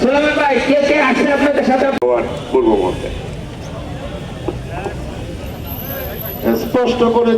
সোলামান ভাই কে কে আসছে আপনাদের স্পষ্ট করে